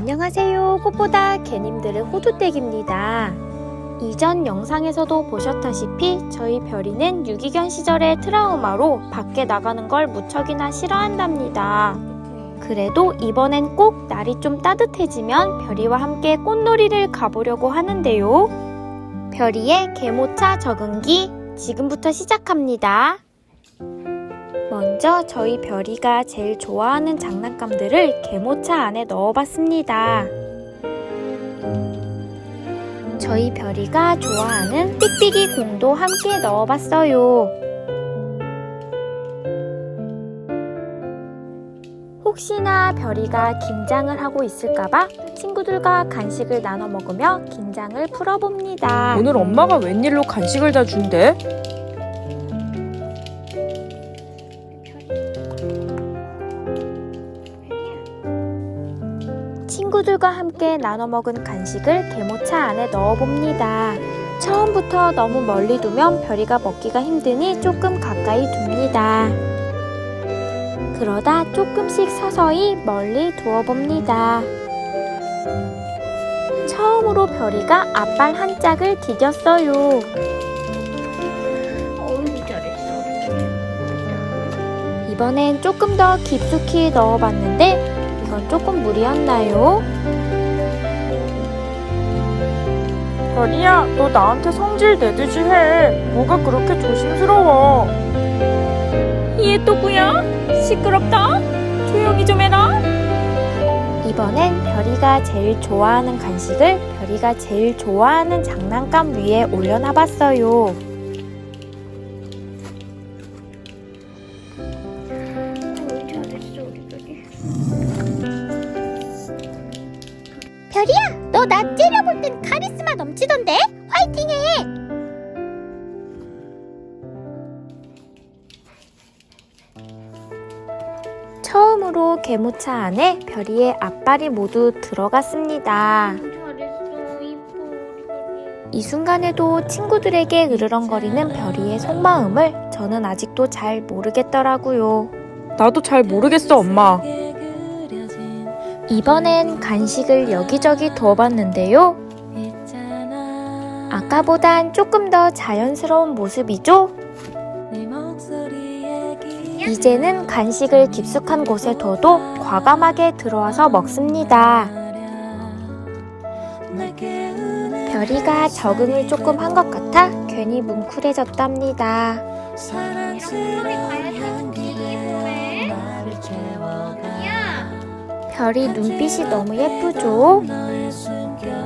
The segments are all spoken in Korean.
안녕하세요. 꽃보다 개님들의 호두댁입니다. 이전 영상에서도 보셨다시피 저희 별이는 유기견 시절의 트라우마로 밖에 나가는 걸 무척이나 싫어한답니다. 그래도 이번엔 꼭 날이 좀 따뜻해지면 별이와 함께 꽃놀이를 가보려고 하는데요. 별이의 개모차 적응기 지금부터 시작합니다. 먼저 저희 별이가 제일 좋아하는 장난감들을 개모차 안에 넣어봤습니다. 저희 별이가 좋아하는 삑삑이 공도 함께 넣어봤어요. 혹시나 별이가 긴장을 하고 있을까봐 친구들과 간식을 나눠 먹으며 긴장을 풀어봅니다. 오늘 엄마가 웬일로 간식을 다 준대? 친구들과 함께 나눠 먹은 간식을 개모차 안에 넣어 봅니다. 처음부터 너무 멀리 두면 별이가 먹기가 힘드니 조금 가까이 둡니다. 그러다 조금씩 서서히 멀리 두어 봅니다. 처음으로 별이가 앞발 한 짝을 디뎠어요. 이번엔 조금 더 깊숙이 넣어봤는데 이건 조금 무리였나요? 별이야, 너 나한테 성질 내듯이 해. 뭐가 그렇게 조심스러워? 얘또 뭐야? 시끄럽다. 조용히 좀 해라. 이번엔 별이가 제일 좋아하는 간식을 별이가 제일 좋아하는 장난감 위에 올려놔봤어요. 별이야, 너 나 째려볼 땐 카리스마 넘치던데? 화이팅해! 처음으로 개모차 안에 별이의 앞발이 모두 들어갔습니다. 이 순간에도 친구들에게 으르렁거리는 별이의 속마음을 저는 아직도 잘 모르겠더라고요. 나도 잘 모르겠어, 엄마. 이번엔 간식을 여기저기 두어봤는데요. 아까보단 조금 더 자연스러운 모습이죠? 이제는 간식을 깊숙한 곳에 둬도 과감하게 들어와서 먹습니다. 별이가 적응을 조금 한 것 같아 괜히 뭉클해졌답니다. 별이 눈빛이 너무 예쁘죠?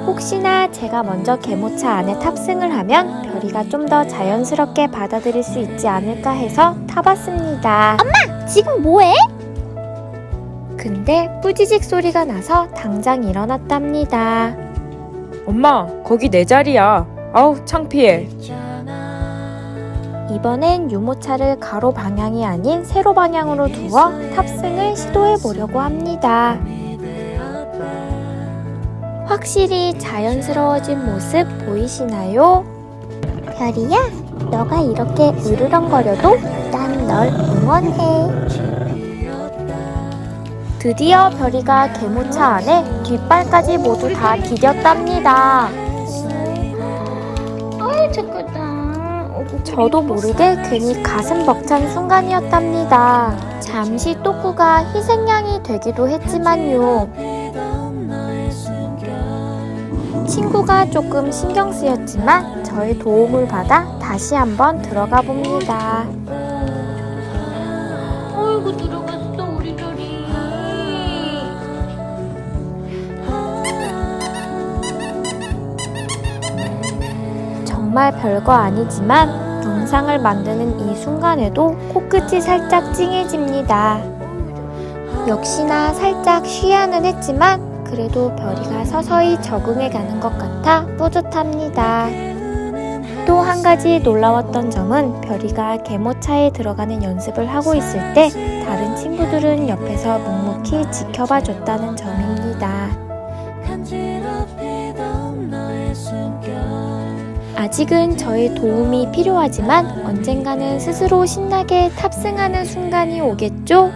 혹시나 제가 먼저 개모차 안에 탑승을 하면 별이가 좀 더 자연스럽게 받아들일 수 있지 않을까 해서 타봤습니다. 지금 뭐해? 근데 뿌지직 소리가 나서 당장 일어났답니다. 엄마, 거기 내 자리야. 아우, 창피해. 이번엔 유모차를 가로 방향이 아닌 세로 방향으로 두어 탑승을 시도해 보려고 합니다. 확실히 자연스러워진 모습 보이시나요? 별이야, 너가 이렇게 으르렁거려도 난 널 응원해. 드디어 별이가 개모차 안에 뒷발까지 모두 다 디뎠답니다. 어우 착하다. 어구, 저도 모르게 괜히 가슴 벅찬 순간이었답니다. 잠시 또꾸가 희생양이 되기도 했지만요. 친구가 조금 신경 쓰였지만 저의 도움을 받아 다시 한번 들어가 봅니다. 어이구 들어갔어 우리 별이. 정말 별거 아니지만 영상을 만드는 이 순간에도 코끝이 살짝 찡해집니다. 역시나 살짝 쉬야는 했지만 그래도 별이가 서서히 적응해 가는 것 같아 뿌듯합니다. 또 한 가지 놀라웠던 점은 별이가 개모차에 들어가는 연습을 하고 있을 때 다른 친구들은 옆에서 묵묵히 지켜봐 줬다는 점입니다. 아직은 저의 도움이 필요하지만 언젠가는 스스로 신나게 탑승하는 순간이 오겠죠?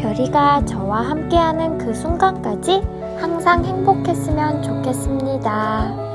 별이가 저와 함께하는 그 순간까지 항상 행복했으면 좋겠습니다.